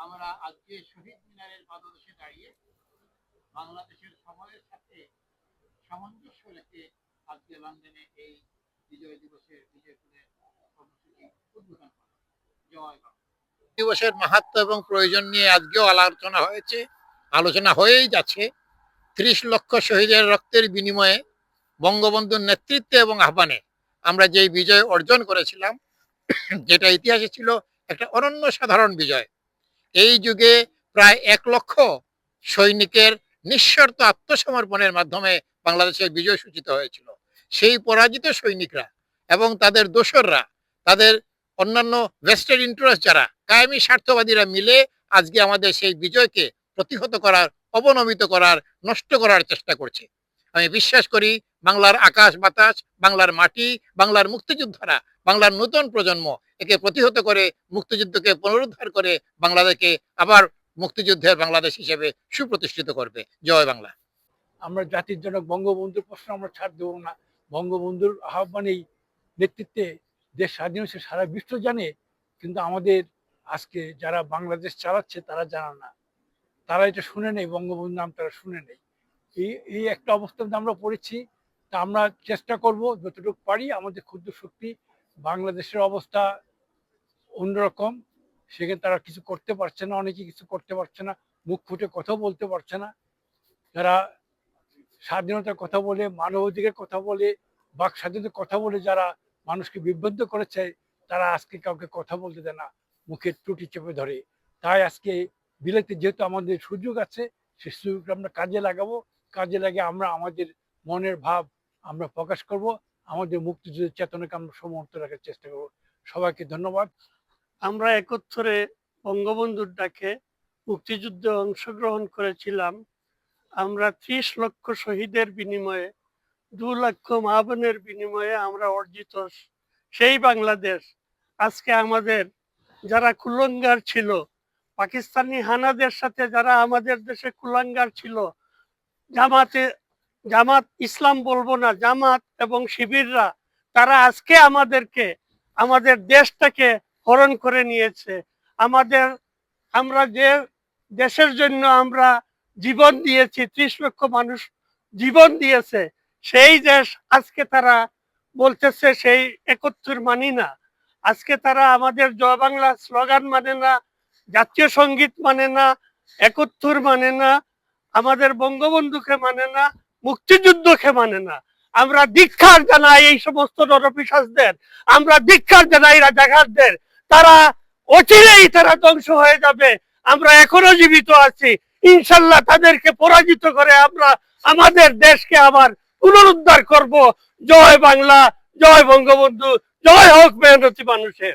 আমরা আজকে শহীদ মিনারের পাদদেশে দাঁড়িয়ে বাংলাদেশের সময়ের সাথে সামঞ্জস্য রেখে আজকে লন্ডনে এই বিজয় দিবসের বিজয় কর্মসূচি উদ্বোধন করা জয় দিবসের মাহাত্ম এবং প্রয়োজন নিয়ে আজকেও আলোচনা হয়েছে, আলোচনা হয়েই যাচ্ছে। ত্রিশ লক্ষ শহীদের রক্তের বিনিময়ে বঙ্গবন্ধুর নেতৃত্বে এবং আহ্বানে আমরা যেই বিজয় অর্জন করেছিলাম, যেটা ইতিহাসে ছিল একটা অনন্য সাধারণ বিজয়। এই যুগে প্রায় এক লক্ষ সৈনিকের নিঃশর্ত আত্মসমর্পণের মাধ্যমে বাংলাদেশের বিজয় সূচিত হয়েছিল। সেই পরাজিত সৈনিকরা এবং তাদের দোসররা, তাদের অন্যান্য ভেস্টেড ইন্টারেস্ট যারা, কায়েমি স্বার্থবাদীরা মিলে আজকে আমাদের সেই বিজয়কে প্রতিহত করার, অবনমিত করার, নষ্ট করার চেষ্টা করছে। আমি বিশ্বাস করি বাংলার আকাশ বাতাস, বাংলার মাটি, বাংলার মুক্তিযোদ্ধারা, বাংলার নতুন প্রজন্ম একে প্রতিহত করে মুক্তিযুদ্ধকে পুনরুদ্ধার করে বাংলাদেশকে আবার মুক্তিযুদ্ধের বাংলাদেশ হিসেবে সুপ্রতিষ্ঠিত করবে। জয় বাংলা। আমরা জাতির জনক বঙ্গবন্ধুর প্রশ্ন আমরা ছাড় দেবো না। বঙ্গবন্ধুর আহ্বানেই নেতৃত্বে দেশ স্বাধীন হয়েছে সারা বিশ্ব জানে, কিন্তু আমাদের আজকে যারা বাংলাদেশ চালাচ্ছে তারা জানা না। তারা এটা শুনে নেই, বঙ্গবন্ধুর নাম তারা শুনে নেই। এই এই একটা অবস্থাতে আমরা পড়েছি। তা আমরা চেষ্টা করব যতটুকু পারি, আমাদের ক্ষুদ্র শক্তি বাংলাদেশের অবস্থা অন্যরকম। সেখানে তারা কিছু করতে পারছে না, অনেকে কিছু করতে পারছে না, মুখ ফুটে কথা বলতে পারছে না। যারা স্বাধীনতার কথা বলে মানবাধিকার কথা বলে, বাক স্বাধীনতার কথা বলে যারা মানুষকে বিভ্রান্ত করেছে, তারা আজকে কাউকে কথা বলতে দেয় না, মুখের ত্রুটি চেপে ধরে। তাই আজকে বিলেতে যেহেতু আমাদের সুযোগ আছে, সেই সুযোগটা আমরা কাজে লাগাবো। কাজে লাগে, আমরা আমাদের মনের ভাব আমরা প্রকাশ করব, আমাদের মুক্তিযুদ্ধের চেতনাকে আমরা সমর্থ রাখার চেষ্টা করব। সবাইকে ধন্যবাদ। আমরা একত্রে বঙ্গবন্ধুর ডাকে মুক্তিযুদ্ধে অংশগ্রহণ করেছিলাম। আমরা ত্রিশ লক্ষ শহীদের বিনিময়ে, দু লক্ষ মা বোনের বিনিময়ে আমরা অর্জিত সেই বাংলাদেশ। আজকে আমাদের যারা কুলঙ্গার ছিল, পাকিস্তানি হানাদের সাথে যারা আমাদের দেশে কুলাঙ্গার ছিল জামাতে, জামাত ইসলাম বলব না, জামাত এবং শিবিররা, তারা আজকে আমাদেরকে, আমাদের দেশটাকে হরণ করে নিয়েছে। আমাদের, আমরা যে দেশের জন্য আমরা জীবন দিয়েছি, ত্রিশ লক্ষ মানুষ জীবন দিয়েছে, সেই দেশ আজকে তারা বলতেছে সেই একত্তর মানি না। আজকে তারা আমাদের জয় বাংলা স্লোগান মানে না, জাতীয় সংগীত মানে না, একত্তর মানে না আমাদের বঙ্গবন্ধুকে মানে না, মুক্তিযুদ্ধকে মানে না। আমরা দীক্ষার জানাই এই সমস্ত নরপিসাসদের আমরা দীক্ষার জানাই রাজাঘাটদের। তারা অচিরেই তারা ধ্বংস হয়ে যাবে। আমরা এখনও জীবিত আছি। ইনশাল্লাহ তাদেরকে পরাজিত করে আমরা আমাদের দেশকে আবার পুনরুদ্ধার করব। জয় বাংলা, জয় বঙ্গবন্ধু, জয় হোক মেহনতি মানুষের।